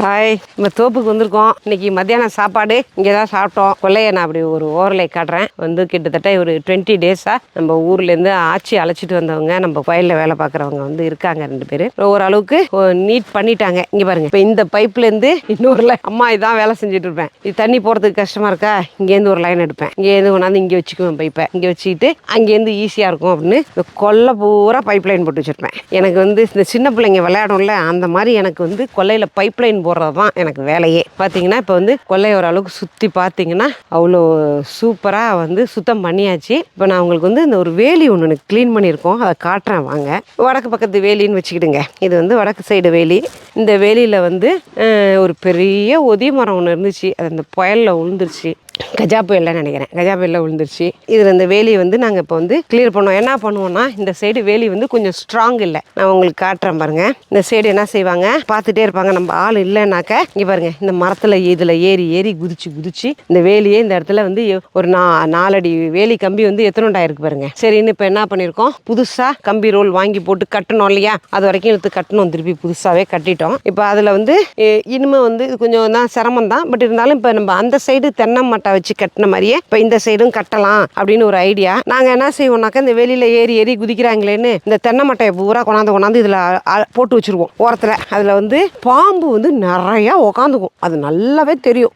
Hi நம்ம தோப்புக்கு வந்திருக்கோம். இன்னைக்கு மத்தியானம் சாப்பாடு இங்கே தான் சாப்பிட்டோம். கொள்ளையை நான் அப்படி ஒரு ஓரலை காட்டுறேன். வந்து கிட்டத்தட்ட ஒரு டுவெண்ட்டி டேஸாக நம்ம ஊர்லேருந்து ஆட்சி அழைச்சிட்டு வந்தவங்க நம்ம கோயிலில் வேலை பார்க்குறவங்க வந்து இருக்காங்க ரெண்டு பேர். ஓரளவுக்கு நீட் பண்ணிட்டாங்க. இங்கே பாருங்க. இப்போ இந்த பைப்லேருந்து இன்னொரு லைன் அம்மா இதான் வேலை செஞ்சுட்டு இருப்பேன். இது தண்ணி போகிறதுக்கு கஷ்டமாக இருக்கா? இங்கேருந்து ஒரு லைன் எடுப்பேன். இங்கேருந்து கொண்டாந்து இங்கே வச்சுக்குவேன் பைப்பை இங்கே வச்சுக்கிட்டு அங்கேருந்து ஈஸியாக இருக்கும் அப்படின்னு இந்த கொல்லை பூரா பைப் லைன் போட்டு வச்சுருப்பேன். எனக்கு வந்து இந்த சின்ன பிள்ளைங்க விளையாடும்ல அந்த மாதிரி எனக்கு வந்து கொல்லையில் பைப் லைன் போடுறது தான் எனக்கு வேலையே. பார்த்தீங்கன்னா இப்போ வந்து கொல்லை ஓரளவுக்கு சுற்றி பார்த்தீங்கன்னா அவ்வளோ சூப்பராக வந்து சுத்தம் பண்ணியாச்சு. இப்போ நான் உங்களுக்கு வந்து இந்த ஒரு வேலி ஒன்று க்ளீன் பண்ணியிருக்கோம். அதை காட்டுறேன் வாங்க. வடக்கு பக்கத்து வேலின்னு வச்சுக்கிடுங்க. இது வந்து வடக்கு சைடு வேலி. இந்த வேலியில் வந்து ஒரு பெரிய ஒதி மரம் ஒன்று இருந்துச்சு. அது அந்த புயலில் விழுந்துருச்சு கஜா புயலில் நினைக்கிறேன். கஜா புயலில் விழுந்துருச்சு. இதில் இந்த வேலியை வந்து நாங்கள் இப்போ வந்து கிளியர் பண்ணோம். என்ன பண்ணுவோம்னா இந்த சைடு வேலி வந்து கொஞ்சம் ஸ்ட்ராங் இல்லை. நான் உங்களுக்கு காட்டுறேன் பாருங்க. இந்த சைடு என்ன செய்வாங்க? பார்த்துட்டே இருப்பாங்க. நம்ம ஆள் இல்லைனாக்க இங்கே பாருங்க. இந்த மரத்தில் இதில் ஏறி ஏறி குதிச்சு குதிச்சு இந்த வேலியே இந்த இடத்துல வந்து ஒரு நா நாலடி வேலி கம்பி வந்து எத்தனை இருக்கு பாருங்க. சரின்னு இப்போ என்ன பண்ணியிருக்கோம் புதுசாக கம்பி ரோல் வாங்கி போட்டு கட்டணும் இல்லையா? அது வரைக்கும் இழுத்து கட்டணும். திருப்பி புதுசாகவே கட்டிட்டோம். இப்போ அதில் வந்து இனிமேல் வந்து கொஞ்சம் தான் சிரமம் தான் பட் இருந்தாலும் இப்போ நம்ம அந்த சைடு தென்னை மட்டை வச்சு கட்டின மாதிரியே இப்போ இந்த சைடும் கட்டலாம் அப்படின்னு ஒரு ஐடியா நாங்கள் என்ன செய்வோம்னாக்கா இந்த வெளியில் ஏறி ஏறி குதிக்கிறாங்களேன்னு இந்த தென்னை மட்டையை பூரா கொண்டாந்து கொண்டாந்து இதில் போட்டு வச்சுருவோம். ஓரத்தில். அதில் வந்து பாம்பு வந்து நிறையா உக்காந்துக்கும். அது நல்லாவே தெரியும்.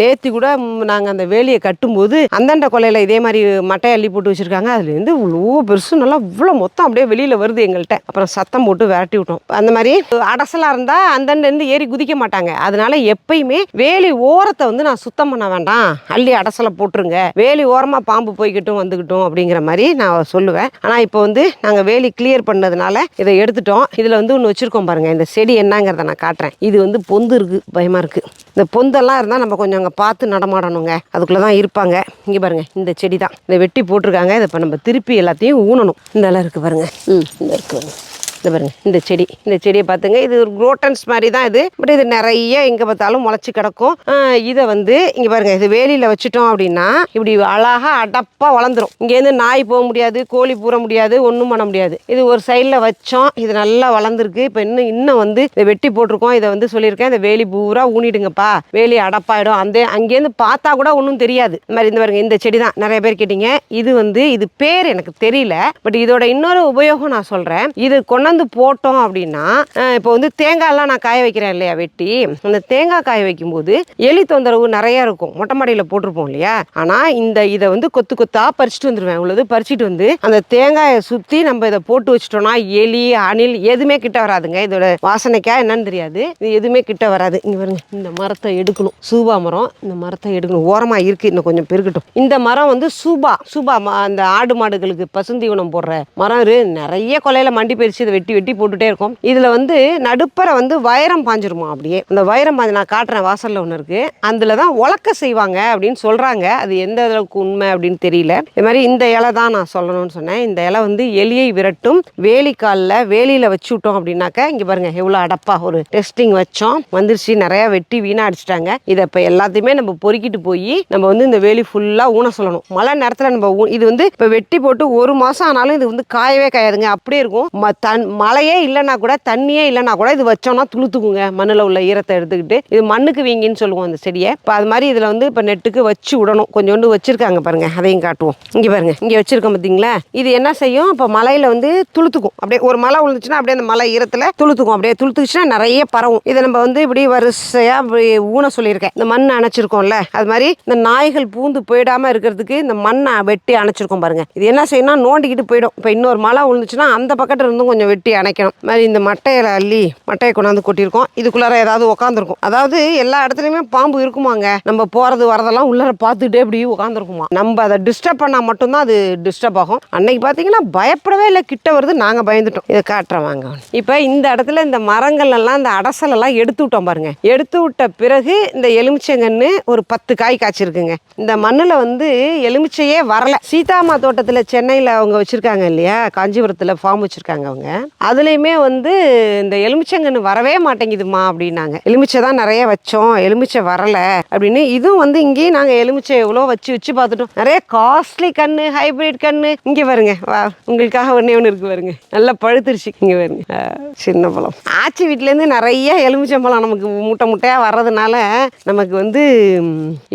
நேத்தி கூட நாங்கள் அந்த வேலியை கட்டும்போது அந்தண்ட கொலையில் இதே மாதிரி மட்டையை அள்ளி போட்டு வச்சுருக்காங்க. அதுலேருந்து இவ்வளோ பெருசு நல்லா இவ்வளோ மொத்தம் அப்படியே வெளியில் வருது எங்கள்கிட்ட அப்புறம் சத்தம் போட்டு விரட்டி விட்டோம். அந்த மாதிரி அடசலாக இருந்தால் அந்தண்டேருந்து ஏறி குதிக்க மாட்டாங்க. அதனால எப்பயுமே வேலி ஓரத்தை வந்து நான் சுத்தம் பண்ண வேண்டாம். அள்ளி அடசலை போட்டுருங்க. வேலி ஓரமாக பாம்பு போய்கிட்டும் வந்துக்கிட்டும் அப்படிங்கிற மாதிரி நான் சொல்லுவேன். ஆனால் இப்போ வந்து நாங்கள் வேலி கிளியர் பண்ணதுனால இதை எடுத்துட்டோம். இதில் வந்து ஒன்று வச்சுருக்கோம் பாருங்கள் இந்த செடி என்னங்கிறத நான் காட்டுறேன். இது வந்து பொந்து இருக்குது பயமாக இருக்குது இந்த பொந்தெல்லாம் இருந்தால் நம்ம கொஞ்சம் அங்கே பார்த்து நடமாடணுங்க. அதுக்குள்ளே தான் இருப்பாங்க. இங்கே பாருங்கள் இந்த செடி தான். இதை வெட்டி போட்டிருக்காங்க. இதை இப்போ நம்ம திருப்பி எல்லாத்தையும் ஊனணும். இந்த இருக்குது பாருங்கள் ம் இந்த இருக்குது இது பாருங்க இந்த செடி இந்த செடியை பார்த்துங்க இது ஒரு குரோட்டன்ஸ் மாதிரி தான் இது. பட் இது நிறைய எங்கே பார்த்தாலும் முளைச்சி கிடக்கும். இதை வந்து இங்கே பாருங்க இது வேலியில் வச்சுட்டோம் அப்படின்னா இப்படி அழகாக அடப்பாக வளர்ந்துரும். இங்கேருந்து நாய் போக முடியாது கோழி பூர முடியாது ஒன்றும் பண்ண முடியாது. இது ஒரு சைடில் வச்சோம் இது நல்லா வளர்ந்துருக்கு. இப்போ இன்னும் இன்னும் வந்து இதை வெட்டி போட்டிருக்கோம். இதை வந்து சொல்லியிருக்கேன் இந்த வேலி பூரா ஊனிடுங்கப்பா. வேலி அடப்பாயிடும். அந்த அங்கேருந்து பார்த்தா கூட ஒன்றும் தெரியாது. இந்த மாதிரி இந்த பாருங்க இந்த செடி தான் நிறைய பேர் கேட்டீங்க. இது வந்து இது பேர் எனக்கு தெரியல. பட் இதோட இன்னொரு உபயோகம் நான் சொல்கிறேன் இது கொண்டாந்து போட்டோம் அப்படின்னா இப்போ வந்து தேங்காயெல்லாம் நான் காய வைக்கிறேன் இல்லையா வெட்டி. அந்த தேங்காய் காய வைக்கும்போது எலி தொந்தரவு நிறைய இருக்கும். மொட்டை மாடியில் போட்டிருப்போம் இல்லையா? ஆனால் இந்த இதை வந்து கொத்து கொத்தாக பறிச்சுட்டு வந்துடுவேன் உள்ளது பறிச்சுட்டு வந்து அந்த தேங்காயை சுற்றி நம்ம இதை போட்டு வச்சிட்டோம்னா எலி அணில் எதுவுமே கிட்ட வராதுங்க. இதோட வாசனைக்கா என்னன்னு தெரியாது. இது எதுவுமே கிட்ட வராது. இங்கே பாருங்க இந்த மரத்தை எடுக்கணும். சூபா மரம் இந்த மரத்தை எடுக்கணும். ஓரமாக இருக்குது இன்னும் கொஞ்சம் பெருக்கட்டும் இந்த மரம் வந்து சூபா சூபா அந்த ஆடு மாடுகளுக்கு பசுந்தீவனம் போடுற மரம். இரு நிறைய கொலையில மண்டி பறிச்சு இதை வெட்டி வெட்டி போட்டுட்டே இருக்கும். இதில் வந்து நடுப்பரை வந்து வைரம் பாஞ்சிருமா அப்படியே. அந்த வைரம் பாஞ்சு நான் காட்டுறேன் வாசலில் ஒன்று இருக்குது அதில் தான் உலக்க செய்வாங்க அப்படின்னு சொல்கிறாங்க அது எந்த அளவுக்கு உண்மை அப்படின்னு தெரியல. இது மாதிரி இந்த இலை தான் நான் சொல்லணும்னு சொன்னேன். இந்த இலை வந்து எலியை விரட்டும். வேலிக்காலில் வேலியில் வச்சு விட்டோம் அப்படின்னாக்க இங்கே பாருங்க எவ்வளோ அடப்பா ஒரு டெஸ்டிங் வச்சோம். வந்துருச்சு நிறையா வெட்டி வீணா அடிச்சிட்டாங்க. இதை இப்போ எல்லாத்தையுமே நம்ம பொறுக்கிட்டு போய் நம்ம வந்து இந்த வேலி ஃபுல்லாக ஊன சொல்லணும். மழை நேரத்தில் நம்ம ஊ- இது வந்து இப்போ வெட்டி போட்டு ஒரு மாதம் ஆனாலும் இது வந்து காயவே காயாதுங்க. அப்படியே இருக்கும். ம- தன் மழையே இல்லைன்னா கூட தண்ணியே இல்லைன்னா கூட இது வச்சோம்னா துளுத்துக்குங்க. மண்ணில் உள்ள ஈரத்தை எடுத்துக்கிட்டு இது மண்ணுக்கு வீங்கின்னு சொல்லுவோம் அந்த செடியை. இப்போ அது மாதிரி இதில் வந்து இப்போ நெட்டுக்கு வச்சு விடணும். கொஞ்சோண்டு வச்சுருக்காங்க பாருங்கள் அதையும் காட்டுவோம். இங்கே பாருங்கள் இங்கே வச்சுருக்கோம் பார்த்தீங்களா இது என்ன செய்யும்? இப்போ மலையில் வந்து துளுத்துக்கும். அப்படியே ஒரு மழை விழுந்துச்சுன்னா அப்படியே அந்த மலை ஈரத்தில் துளுத்துக்கும். அப்படியே துளுத்துச்சுன்னா நிறைய பரவும். இதை நம்ம வந்து இப்படி வரிசையாக இப்படி ஊன சொல்லியிருக்கேன். இந்த மண் அணைச்சிருக்கோம்ல. அது மாதிரி இந்த நாய்கள் பூந்து போயிடாமல் இருக்கிறதுக்கு இந்த மண்ணை வெட்டி அணைச்சிருக்கோம் பாருங்க. இது என்ன செய்யணும்னா நோண்டிக்கிட்டு போயிடும். இப்போ இன்னொரு மழை விழுந்துச்சுன்னா அந்த பக்கத்துல இருந்தும் கொஞ்சம் வெட்டி அணைக்கணும். மாதிரி இந்த மட்டையில் அள்ளி மட்டையை கொண்டாந்து கொட்டியிருக்கோம். இதுக்குள்ளார ஏதாவது உட்காந்துருக்கும் அதாவது எல்லா இடத்துலையுமே பாம்பு இருக்குமாங்க. நம்ம போகிறது வரதெல்லாம் உள்ளார பார்த்துட்டே இப்படி உட்காந்துருக்குமா நம்ம அதை டிஸ்டர்ப் பண்ணால் மட்டும்தான் அது டிஸ்டர்ப் ஆகும். அன்னைக்கு பார்த்தீங்கன்னா பயப்படவே இல்லை. கிட்ட வருது நாங்கள் பயந்துட்டோம். இதை காட்டுறேன் வாங்க. இப்போ இந்த இடத்துல இந்த மரங்கள் எல்லாம் இந்த அடசல் எல்லாம் எடுத்து விட்டோம் பாருங்க. எடுத்து விட்ட பிறகு இந்த எலுமிச்சங்கன்னு ஒரு பத்து காய் காய்ச்சிருக்குங்க. இந்த மண்ணில் வந்து எலுமிச்சையே வரல. சீதாமா தோட்டத்தில் சென்னையில் அவங்க வச்சுருக்காங்க இல்லையா? காஞ்சிபுரத்தில் ஃபார்ம் வச்சுருக்காங்க அவங்க. அதுலேயுமே வந்து இந்த எலுமிச்சங்கன்று வரவே மாட்டேங்குதுமா அப்படின்னாங்க. எலுமிச்சை தான் நிறைய வச்சோம் எலுமிச்சை வரலை அப்படின்னு. இதுவும் வந்து இங்கேயும் நாங்கள் எலுமிச்சை எவ்வளோ வச்சு வச்சு பார்த்துட்டோம். நிறைய காஸ்ட்லி கன்று ஹைபிரிட் கன்று இங்கே வருங்க வா உங்களுக்காக ஒன்றே ஒன்று இருக்கு வருங்க நல்லா பழுத்துருச்சு. இங்கே வருங்க சின்ன பழம். ஆச்சி வீட்டிலேருந்து நிறைய எலுமிச்சம்பழம் நமக்கு முட்டை முட்டையாக வர்றதுனால நமக்கு வந்து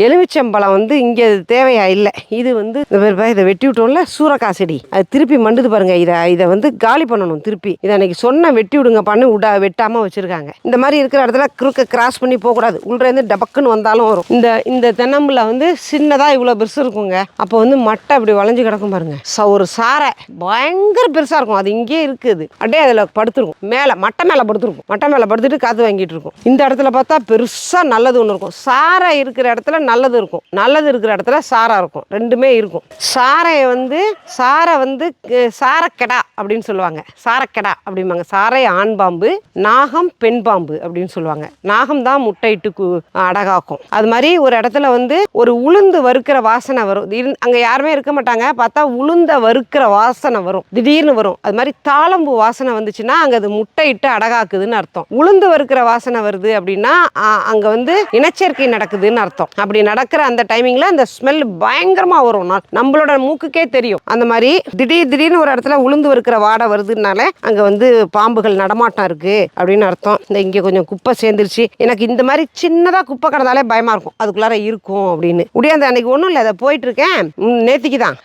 எலுமிச்சம்பழம் வந்து இங்கே தேவையா இல்லை. இது வந்து இந்த இதை வெட்டி விட்டோம்ல சூறக்காய் செடி அது திருப்பி மண்டுது பாருங்க. இதை இதை வந்து காலி பண்ணணும் திருப்பி. இதை அன்னைக்கு சொன்ன வெட்டி விடுங்க பண்ணி விடா வெட்டாமல் வச்சுருக்காங்க. இந்த மாதிரி இருக்கிற இடத்துல குறுக்க கிராஸ் பண்ணி போகக்கூடாது. உள்ளேருந்து டபக்குன்னு வந்தாலும் வரும். இந்த இந்த தென்னம்பில் வந்து சின்னதாக இவ்வளோ பெருசு இருக்குங்க. அப்போ வந்து மட்டை அப்படி வளைஞ்சு கிடக்கும் பாருங்க. ச- ஒரு சாரை பயங்கர பெருசாக இருக்கும். அது இங்கேயே இருக்குது. அப்படியே அதில் படுத்துருக்கும். மேலே மட்டை மேலே படுத்துருக்கும். மட்டை மேலே படுத்துட்டு காற்று வாங்கிட்டு இருக்கும். இந்த இடத்துல பார்த்தா பெருசாக நல்லது ஒன்று இருக்கும். சாரை இருக்கிற இடத்துல நல்லது இருக்கும். நல்லது இருக்கிற இடத்துல சாரா இருக்கும். ரெண்டுமே இருக்கும். சாரையை வந்து சாரை வந்து சாரக்கெடா அப்படின்னு சொல்லுவாங்க. அக்கடா அப்படிம்பாங்க. சாரை ஆண் பாம்பு நாகம் பெண் பாம்பு அப்படின்னு சொல்லுவாங்க. நாகம் தான் முட்டையிட்டு கு அடகாக்கும். அது மாதிரி ஒரு இடத்துல வந்து ஒரு உளுந்து வறுக்கிற வாசனை வரும். திடீர்னு அங்கே யாருமே இருக்க மாட்டாங்க. பார்த்தா உளுந்த வறுக்கிற வாசனை வரும். திடீர்னு வரும். அது மாதிரி தாளம்பு வாசனை வந்துச்சுன்னா அங்கே அது முட்டையிட்டு அடகாக்குதுன்னு அர்த்தம். உளுந்து வறுக்கிற வாசனை வருது அப்படின்னா அங்கே வந்து இனச்சேர்க்கை நடக்குதுன்னு அர்த்தம். அப்படி நடக்கிற அந்த டைமிங்கில் அந்த ஸ்மெல் பயங்கரமாக வரும். நம்மளோட மூக்குக்கே தெரியும். அந்த மாதிரி திடீர் திடீர்னு ஒரு இடத்துல உளுந்து வறுக்கிற வாடை வருதுனால அங்கே வந்து பாம்புகள் நடமாட்டம் இருக்குது அப்படின்னு அர்த்தம். இந்த இங்கே கொஞ்சம் குப்பை சேர்ந்துருச்சு. எனக்கு இந்த மாதிரி சின்னதாக குப்பை கிடந்தாலே பயமாக இருக்கும். அதுக்குள்ளார இருக்கும் அப்படின்னு. முடியாது அன்னைக்கு ஒன்றும் இல்லை அதை போயிட்டு இருக்கேன். நேத்திக்கு தான்.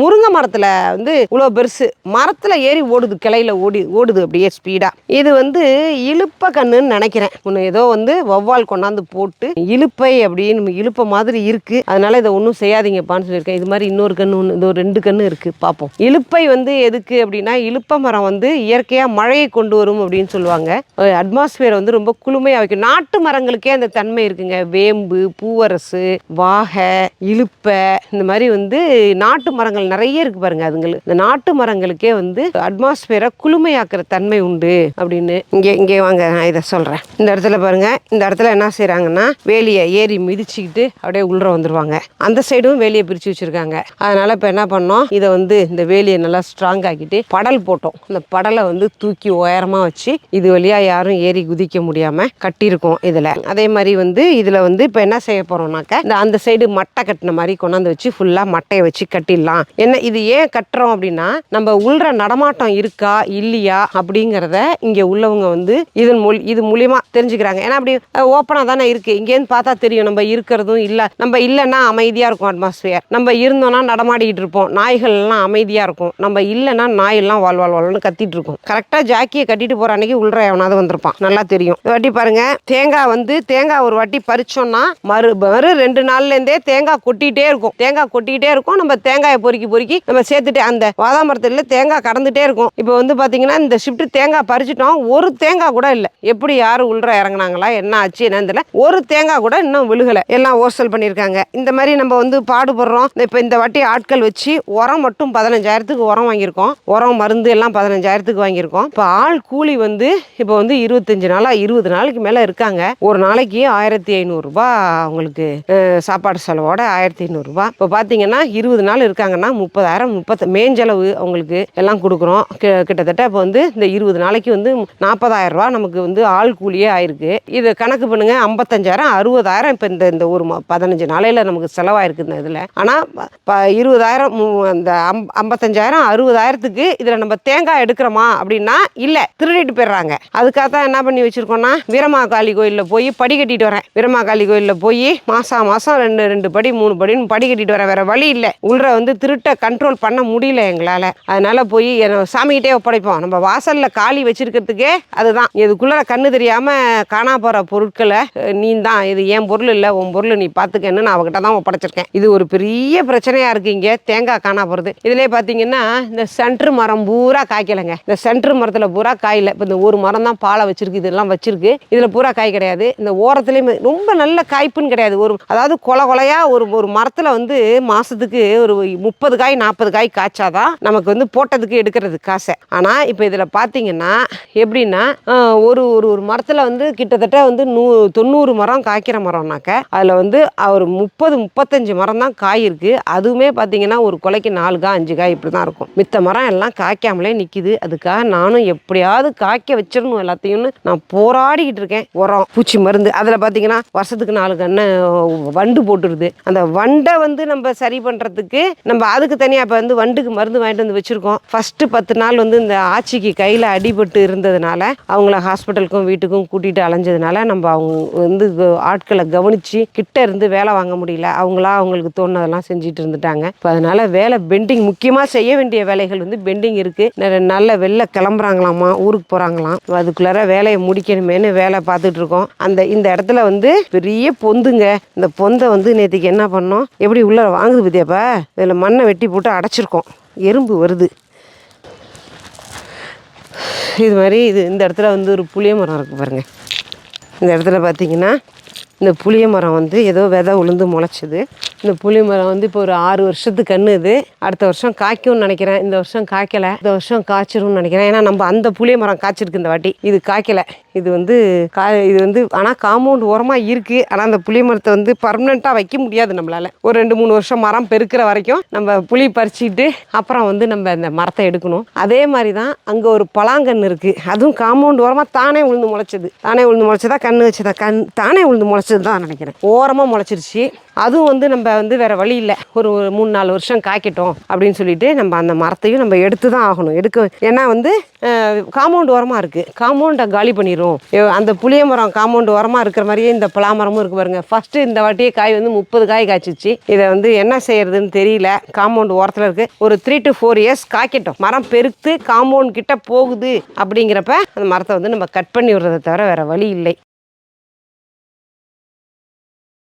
முருங்கை மரத்தில் வந்து இவ்வளோ பெருசு. மரத்தில் ஏறி ஓடுது கிளையில ஓடி ஓடுது அப்படியே ஸ்பீடாக இது வந்து இழுப்ப கண்ணுன்னு நினைக்கிறேன். ஒன்று ஏதோ வந்து வௌவால் கொண்டாந்து போட்டு இழுப்பை அப்படின்னு இழுப்ப மாதிரி இருக்குது அதனால இதை ஒன்றும் செய்யாதீங்கப்பான்னு சொல்லியிருக்கேன். இது மாதிரி இன்னொரு கண்ணு ஒன்று இதோ ரெண்டு கண்ணு இருக்குது பார்ப்போம் இழுப்பை வந்து எதுக்கு அப்படின்னா இழுப்ப மரம் வந்து இயற்கையாக மழையை கொண்டு வரும் அப்படின்னு சொல்லுவாங்க. அட்மாஸ்பியர் வந்து ரொம்ப குளுமையாக வைக்கும். நாட்டு மரங்களுக்கே அந்த தன்மை இருக்குங்க. வேம்பு பூவரசு வாகை இழுப்பை இந்த மாதிரி வந்து நாட்டு மரங்கள் நிறைய இருக்கு பாருங்க அதுங்களுக்கு இந்த நாட்டு மரங்களுக்கே வந்து அட்மாஸ்பியரை குளுமையாக்குற தன்மை உண்டு அப்படின்னு. இங்கே இங்கே வாங்க நான் இதை சொல்கிறேன் இந்த இடத்துல பாருங்க. இந்த இடத்துல என்ன செய்கிறாங்கன்னா வேலியை ஏறி மிதிச்சுக்கிட்டு அப்படியே உள்ள வந்துருவாங்க. அந்த சைடும் வேலியை பிரித்து வச்சுருக்காங்க. அதனால் இப்போ என்ன பண்ணோம்? இதை வந்து இந்த வேலியை நல்லா ஸ்ட்ராங் ஆக்கிட்டு படல் போட்டோம். இந்த படல் வந்து தூக்கி உயரமாக வச்சு இது வழியாக யாரும் ஏறி குதிக்க முடியாமல் கட்டியிருக்கோம் இதில் அதே மாதிரி வந்து இதில் வந்து இப்போ என்ன செய்ய போகிறோம்னாக்க இந்த அந்த சைடு மட்டை கட்டின மாதிரி கொண்டாந்து வச்சு ஃபுல்லாக மட்டையை வச்சு கட்டிடலாம் என்ன இது ஏன் கட்டுறோம் அப்படின்னா நம்ம உள்ற நடமாட்டம் இருக்கா இல்லையா அப்படிங்கிறத இங்கே உள்ளவங்க வந்து இதன் மூல் இது மூலியமா தெரிஞ்சுக்கிறாங்க ஏன்னா அப்படி ஓப்பனாக தானே இருக்குது இங்கேருந்து பார்த்தா தெரியும் நம்ம இருக்கிறதும் இல்லை நம்ம இல்லைன்னா அமைதியாக இருக்கும் அட்மாஸ்ஃபியர் நம்ம இருந்தோம்னா நடமாடிக்கிட்டு இருப்போம் நாய்கள்லாம் அமைதியாக இருக்கும் நம்ம இல்லைன்னா நாயெல்லாம் எல்லாம் வாழ் வாழ் வாழ்னு இருக்கும் கரெக்டாக ஜாக்கியை கட்டிட்டு போகிற அன்னைக்கு உள்ள எவனாவது வந்திருப்பான். நல்லா தெரியும். இந்த வாட்டி பாருங்க தேங்காய் வந்து தேங்காய் ஒரு வாட்டி பறிச்சோம்னா மறு மறு ரெண்டு நாள்லேருந்தே தேங்காய் கொட்டிகிட்டே இருக்கும். தேங்காய் கொட்டிக்கிட்டே இருக்கும். நம்ம தேங்காயை பொறுக்கி பொறுக்கி நம்ம சேர்த்துட்டு அந்த வாதாமரத்தில் தேங்காய் கடந்துட்டே இருக்கும். இப்போ வந்து பார்த்தீங்கன்னா இந்த ஷிஃப்ட் தேங்காய் பறிச்சிட்டோம். ஒரு தேங்காய் கூட இல்லை. எப்படி யாரும் உள்ற இறங்குனாங்களா? என்ன ஆச்சு? என்னன்னு தெரியல. ஒரு தேங்காய் கூட இன்னும் விழுகலை. எல்லாம் ஹோஸ்டல் பண்ணியிருக்காங்க. இந்த மாதிரி நம்ம வந்து பாடுபடுறோம். இப்போ இந்த வாட்டி ஆட்கள் வச்சு உரம் மட்டும் பதினஞ்சாயிரத்துக்கு உரம் வாங்கியிருக்கோம். உரம் மருந்து எல்லாம் பதினஞ்சாயிரத்துக்கு வாங்கியிருக்கோம். இப்போ ஆள் கூலி வந்து இப்போ வந்து இருபத்தஞ்சு நாளாக இருபது நாளைக்கு மேலே இருக்காங்க. ஒரு நாளைக்கு ஆயிரத்தி ஐநூறுரூபா அவங்களுக்கு சாப்பாடு செலவோட ஆயிரத்தி ஐநூறுரூபா இப்போ பார்த்தீங்கன்னா இருபது நாள் இருக்காங்கன்னா முப்பதாயிரம் முப்பத்த மேஞ்சளவு அவங்களுக்கு எல்லாம் கொடுக்குறோம். கிட்டத்தட்ட இப்போ வந்து இந்த இருபது நாளைக்கு வந்து நாற்பதாயிரம் ரூபா நமக்கு வந்து ஆள் கூலியே ஆயிருக்கு. இது கணக்கு பண்ணுங்க ஐம்பத்தஞ்சாயிரம் அறுபதாயிரம் இப்போ இந்த இந்த ஒரு பதினஞ்சு நாளையில் நமக்கு செலவாயிருக்கு இந்த இதில். ஆனால் இப்போ இருபதாயிரம் அந்த அம் ஐம்பத்தஞ்சாயிரம் அறுபதாயிரத்துக்கு இதில் நம்ம தேங்காய் எடுக்கிறோமா அப்படின்னா இல்லை திருடிட்டு போயிடுறாங்க. அதுக்காக தான் என்ன பண்ணி வச்சுருக்கோன்னா வீரமாகாளி கோயிலில் போய் படி கட்டிட்டு வரேன். வீரமாகாளி கோயிலில் போய் மாதம் மாதம் ரெண்டு ரெண்டு படி மூணு படின்னு படி கட்டிட்டு வரேன் வேறு வழி இல்லை. உள்ள வந்து திருட்ட கண்ட்ரோல் பண்ண முடியல எங்களால். அதனால் போய் என்ன- சாமிகிட்டே ஒப்படைப்போம். நம்ம வாசலில் காளி வச்சுருக்கிறதுக்கே அதுதான். இதுக்குள்ளே கண்ணு தெரியாமல் காணா போகிற பொருட்களை நீ தான் இது என் பொருள் இல்லை உன் பொருள் நீ பார்த்துக்கன்னு நான் அவகிட்ட தான் ஒப்படைச்சிருக்கேன். இது ஒரு பெரிய பிரச்சனையாக இருக்குது இங்கே. தேங்காய் காணா போகிறது இதிலே பார்த்தீங்கன்னா இந்த சென்ட்ரு மரம் பூரா காய்க்கலைங்க. இந்த சென்ட்ரு மரத்தில் பூரா காயில் இப்போ இந்த ஒரு மரம் தான் பாலை வச்சிருக்கு இதெல்லாம் வச்சிருக்கு. இதில் பூரா காய் கிடையாது. இந்த ஓரத்துலேயுமே ரொம்ப நல்ல காய்ப்புன்னு கிடையாது. ஒரு அதாவது கொலை கொலையாக ஒரு ஒரு மரத்தில் வந்து மாதத்துக்கு ஒரு முப்பது காய் நாற்பது காய் காய்ச்சாதான் நமக்கு வந்து போட்டதுக்கு எடுக்கிறது காசை. ஆனால் இப்போ இதில் பார்த்தீங்கன்னா எப்படின்னா ஒரு ஒரு ஒரு மரத்தில் வந்து கிட்டத்தட்ட வந்து நூ தொண்ணூறு மரம் காய்க்கிற மரம்னாக்க அதில் வந்து ஒரு முப்பது முப்பத்தஞ்சு மரம் தான் காய் இருக்குது அதுவுமே பார்த்தீங்கன்னா ஒரு கொலைக்கு நாலு காய் அஞ்சு காய் இப்படி தான் இருக்கும். மித்த மரம் எல்லாம் காய்க்காமலே நிற்கிது அதுக்காக நானும் எப்படியாவது காய்க்க வச்சிடணும் எல்லாத்தையும்னு நான் போராடிக்கிட்டு இருக்கேன். உரம் பூச்சி மருந்து அதில் பார்த்தீங்கன்னா வருஷத்துக்கு நாலு கண்ணு வண்டு போட்டுருது. அந்த வண்டை வந்து நம்ம சரி பண்ணுறதுக்கு நம்ம அதுக்கு தனியாக இப்போ வந்து வண்டுக்கு மருந்து வாங்கிட்டு வந்து வச்சுருக்கோம். ஃபஸ்ட்டு பத்து நாள் வந்து இந்த ஆட்சிக்கு கையில் அடிபட்டு இருந்ததுனால அவங்கள ஹாஸ்பிட்டலுக்கும் வீட்டுக்கும் கூட்டிகிட்டு அலைஞ்சதுனால நம்ம அவங்க வந்து ஆட்களை கவனித்து கிட்ட இருந்து வேலை வாங்க முடியல. அவங்களா அவங்களுக்கு தோணுனதெல்லாம் செஞ்சுட்டு இருந்துட்டாங்க. இப்போ அதனால் வேலை பெண்டிங் முக்கியமாக செய்ய வேண்டிய வேலைகள் வந்து பெண்டிங் இருக்குது நல்ல வெளில கிளம்புறாங்களாமா ஊருக்கு போகிறாங்களாம் அதுக்குள்ளார வேலையை முடிக்கணுமேனு வேலை பார்த்துட்டு இருக்கோம். அந்த இந்த இடத்துல வந்து பெரிய பொந்துங்க. இந்த பொந்தை வந்து நேற்றுக்கு என்ன பண்ணோம்? எப்படி உள்ள வாங்குது பத்தியாப்பா? இதில் மண்ணை வெட்டி போட்டு அடைச்சிருக்கோம். எறும்பு வருது. இது மாதிரி இது இந்த இடத்துல வந்து ஒரு புளிய மரம் இருக்குது பாருங்கள் இந்த இடத்துல பார்த்தீங்கன்னா இந்த புளிய மரம் வந்து ஏதோ விதை உளுந்து முளைச்சிது. இந்த புளி மரம் வந்து இப்போ ஒரு ஆறு வருஷத்துக்கு கன்று இது. அடுத்த வருஷம் காய்க்கும்னு நினைக்கிறேன். இந்த வருஷம் காய்க்கலை. இந்த வருஷம் காய்ச்சிரும்னு நினைக்கிறேன். ஏன்னா நம்ம அந்த புளிய மரம் காய்ச்சிருக்கு இந்த வாட்டி. இது காய்க்கலை. இது வந்து கா இது வந்து ஆனால் காம்பவுண்ட் ஓரமாக இருக்குது ஆனால் அந்த புளிய மரத்தை வந்து பர்மனெண்ட்டாக வைக்க முடியாது நம்மளால். ஒரு ரெண்டு மூணு வருஷம் மரம் பெருக்கிற வரைக்கும் நம்ம புளி பறிச்சுட்டு அப்புறம் வந்து நம்ம அந்த மரத்தை எடுக்கணும். அதே மாதிரி தான் அங்கே ஒரு பலாங்கன்று இருக்குது அதுவும் காம்பவுண்ட் ஓரமாக தானே உளுந்து முளைச்சது. தானே உளுந்து முளைச்சதா கண்ணு வச்சதா? கண் தானே உளுந்து முளைச்சது தான் நினைக்கிறேன். ஓரமாக முளைச்சிருச்சு. அதுவும் வந்து நம்ம வந்து வேறு வழி இல்லை. ஒரு ஒரு மூணு நாலு வருஷம் காய்க்கட்டும் அப்படின்னு சொல்லிட்டு நம்ம அந்த மரத்தையும் நம்ம எடுத்து தான் ஆகணும். எடுக்க ஏன்னா வந்து காம்பவுண்ட் ஓரமாக இருக்குது காம்பவுண்டை காலி பண்ணிடும் அந்த புளிய மரம் காம்பவுண்ட் ஓரமாக இருக்கிற மாதிரியே இந்த பலாமரமும் இருக்குது பாருங்கள் ஃபஸ்ட்டு இந்த வாட்டியே காய் வந்து முப்பது காய் காய்ச்சிச்சு. இதை வந்து என்ன செய்யறதுன்னு தெரியல. காம்பவுண்ட் ஓரத்தில் இருக்குது ஒரு த்ரீ டு ஃபோர் இயர்ஸ் காய்க்கட்டும். மரம் பெருத்து காம்பவுண்ட் கிட்ட போகுது அப்படிங்கிறப்ப அந்த மரத்தை வந்து நம்ம கட் பண்ணி விடுறதை தவிர வேறு வழி இல்லை.